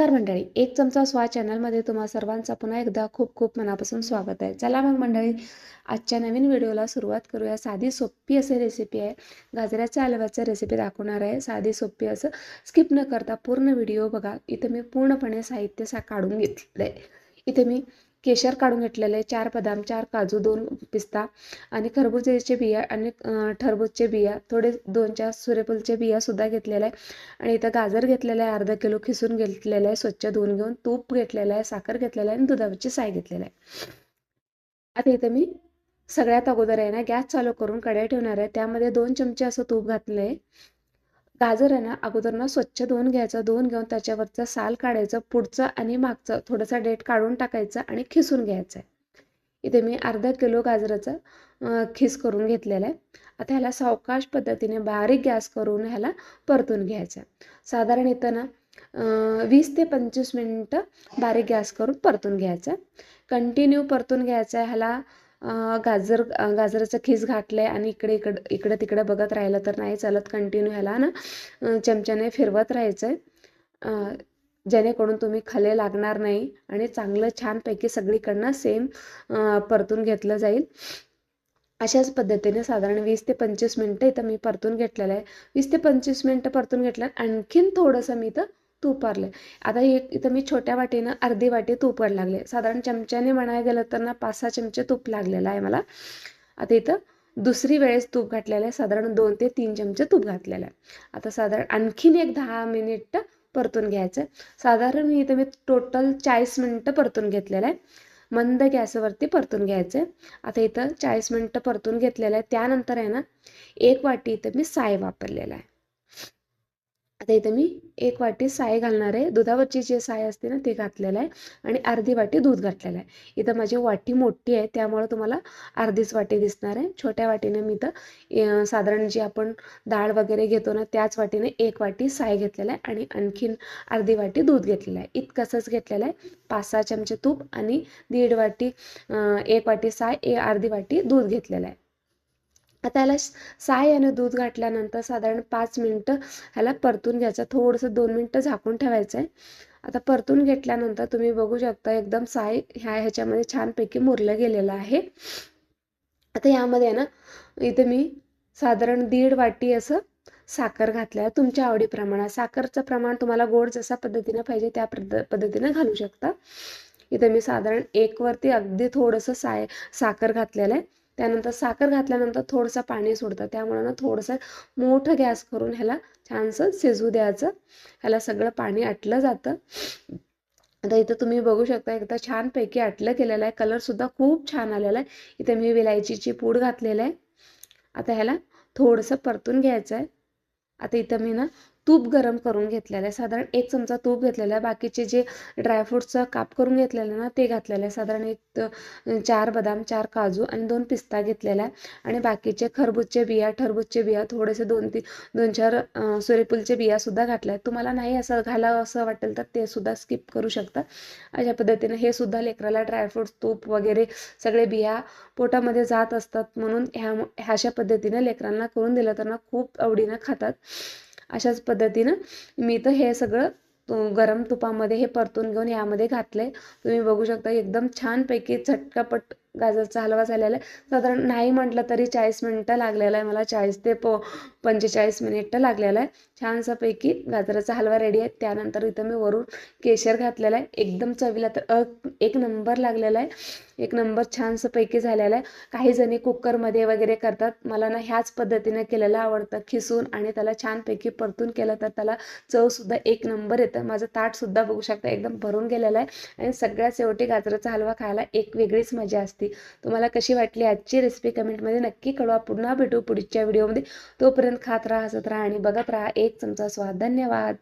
नमस्कार मंडळी. एक चमचा स्वा चॅनलमध्ये तुम्हा सर्वांचं पुन्हा एकदा खूप खूप मनापासून स्वागत आहे. चला मग मंडळी आजच्या नवीन व्हिडिओला सुरुवात करूया. साधी सोपी असे रेसिपी आहे. गाजराच्या हलव्याचं रेसिपी दाखवणार आहे. साधी सोपी असं स्किप न करता पूर्ण व्हिडिओ बघा. इथं मी पूर्णपणे साहित्य सा काढून घेतलं आहे इथे मी केशर काढून घेतलेलं आहे. चार बदाम चार काजू दोन पिस्ता आणि खरबुजाचे बिया आणि टरबूजचे बिया. थोडे दोन चार सूर्यफूलचे बियासुद्धा घेतलेले आहे. आणि इथं गाजर घेतलेलं आहे. अर्धा किलो खिसून घेतलेलं आहे. स्वच्छ धुवून घेऊन तूप घेतलेलं आहे. साखर घेतलेलं आहे. आणि दुधाची साय घेतलेलं आहे. आता इथं मी सगळ्यात अगोदर आहे ना गॅस चालू करून कढाई ठेवणार आहे. त्यामध्ये दोन चमचे असं तूप घातलं आहे गाजर आहे ना अगोदर ना स्वच्छ धुवून घ्यायचं. धुवून घेऊन त्याच्यावरचं साल काढायचं पुढचं आणि मागचं. थोडंसं डेट काढून टाकायचं आणि खिसून घ्यायचं आहे इथे मी अर्धा किलो गाजराचं खिस करून घेतलेलं आहे. आता ह्याला सावकाश पद्धतीने बारीक गॅस करून ह्याला परतून घ्यायचं आहे साधारण इथं ना वीस ते पंचवीस मिनटं बारीक गॅस करून परतून घ्यायचं आहे कंटिन्यू परतून घ्यायचं आहे ह्याला गाजर गाजराचं खीस घातलं आहे आणि इकडे इकडं इकडं तिकडं बघत राहिलं तर नाही चालत कंटिन्यू ह्याला ना चमच्याने फिरवत राहायचं आहे जेणेकरून तुम्ही खाले लागणार नाही आणि चांगलं छानपैकी सगळीकडनं सेम परतून घेतलं जाईल. अशाच पद्धतीने साधारण वीस ते पंचवीस मिनटं इथं मी परतून घेतलेलं आहे. वीस ते पंचवीस मिनटं परतून घेतलं आणखीन थोडंसं मी इथं तूप वाढलं आता हे इथं मी छोट्या वाटीनं अर्धी वाटी तूप वाढ लागले. साधारण चमच्याने म्हणायला गेलं तर ना पाच सहा चमचे तूप लागलेलं आहे मला. आता इथं दुसरी वेळेस तूप घातलेलं आहे. साधारण दोन ते तीन चमचे तूप घातलेलं आहे. आता साधारण आणखीन एक दहा मिनिट परतून घ्यायचं. साधारण मी इथं मी टोटल चाळीस मिनटं परतून घेतलेलं आहे. मंद गॅसवरती परतून घ्यायचं. आहे आता इथं चाळीस मिनटं परतून घेतलेलं आहे. त्यानंतर आहे ना एक वाटी इथं मी साय वापरलेला आहे. आता इथं मी एक वाटी साय घालणार आहे. दुधावरची जी साय असते ना ती घातलेलं आहे आणि अर्धी वाटी दूध घातलेलं आहे. इथं माझी वाटी मोठी आहे त्यामुळं तुम्हाला अर्धीच वाटी दिसणार आहे. छोट्या वाटीने मी इथं साधारण जी आपण डाळ वगैरे घेतो ना त्याच वाटीने एक वाटी साय घेतलेला आहे आणि आणखीन अर्धी वाटी दूध घेतलेलं आहे. इतकंसंच घेतलेलं आहे. पाच सहा चमचे तूप आणि दीड वाटी एक वाटी साय ए अर्धी वाटी दूध घेतलेलं आहे. आता ह्याला साय आणि दूध घातल्यानंतर साधारण पाच मिनटं ह्याला परतून घ्यायचं. थोडंसं दोन मिनटं झाकून ठेवायचं आहे आता परतून घेतल्यानंतर तुम्ही बघू शकता एकदम साय ह्या ह्याच्यामध्ये छानपैकी मुरलं गेलेलं आहे. आता यामध्ये आहे ना इथे मी साधारण दीड वाटी असं साखर घातल्या. आहे तुमच्या आवडीप्रमाणे. साखरचं प्रमाण तुम्हाला गोड जसा पद्धतीनं पाहिजे त्या पद्ध पद्धतीनं घालू शकता. इथं मी साधारण एकवरती अगदी थोडंसं साय साखर घातलेलं आहे. त्यानंतर साखर घातल्यानंतर थोडंसं पाणी सोडतं. त्यामुळं ना थोडंसं मोठं गॅस करून ह्याला छानसं शिजू द्यायचं. ह्याला सगळं पाणी आटलं जातं. आता इथं तुम्ही बघू शकता एकदा छानपैकी आटलं केलेलं आहे. कलरसुद्धा खूप छान आलेला आहे. इथे मी विलायचीची पूड घातलेलं आहे. आता ह्याला थोडंसं परतून घ्यायचं आहे. आता इथं मी ना तूप गरम करून घेतलेलं आहे. साधारण एक चमचा तूप घेतलेला आहे. बाकीचे जे ड्रायफ्रूटचं काप करून घेतलेलं ना ते घातलेलं आहे. साधारण एक चार बदाम चार काजू आणि दोन पिस्ता घेतलेला आहे. आणि बाकीचे खरबूजचे बिया ठरबूजचे बिया थोडेसे दोन तीन दोन चार सूर्यफूलचे बियासुद्धा घातल्या आहेत. तुम्हाला नाही असं घालावं असं वाटेल तर ते सुद्धा स्किप करू शकता. अशा पद्धतीने हे सुद्धा लेकराला ड्रायफ्रूट्स तूप वगैरे सगळे बिया पोटामध्ये जात असतात म्हणून ह्या ह्या अशा पद्धतीने लेकरांना करून दिलं तर ना खूप आवडीनं खातात. अशाच पद्धतीनं मी तर हे सगळं तु- गरम तुपामध्ये हे परतून घेऊन यामध्ये घातले तुम्ही बघू शकता एकदम छानपैकी झटकापट गाजरचा हलवा झालेला आहे. साधारण नाही म्हटलं तरी चाळीस मिनटं लागलेला आहे. मला चाळीस ते पो पंचेचाळीस मिनिटं लागलेला आहे. छानसापैकी गाजराचा हलवा रेडी आहे. त्यानंतर इथं मी वरून केशर घातलेला आहे. एकदम चवीला तर अ एक नंबर लागलेला आहे. एक नंबर छानसापैकी झालेला आहे. काही जणी कुकरमध्ये वगैरे करतात. मला ना ह्याच पद्धतीने केलेलं आवडतं. खिसून आणि त्याला छानपैकी परतून केलं तर त्याला चवसुद्धा एक नंबर येतं. माझं ताटसुद्धा बघू शकता. एकदम भरून गेलेलं आहे. आणि सगळ्यात शेवटी गाजराचा हलवा खायला एक वेगळीच मजा असते. असते. तुम्हाला कशी वाटली आजची रेसिपी कमेंटमध्ये नक्की कळवा. पुन्हा भेटू पुढच्या व्हिडिओमध्ये तोपर्यंत खात राहा हसत राहा आणि बघत राहा. एक चमचा स्वाद. धन्यवाद.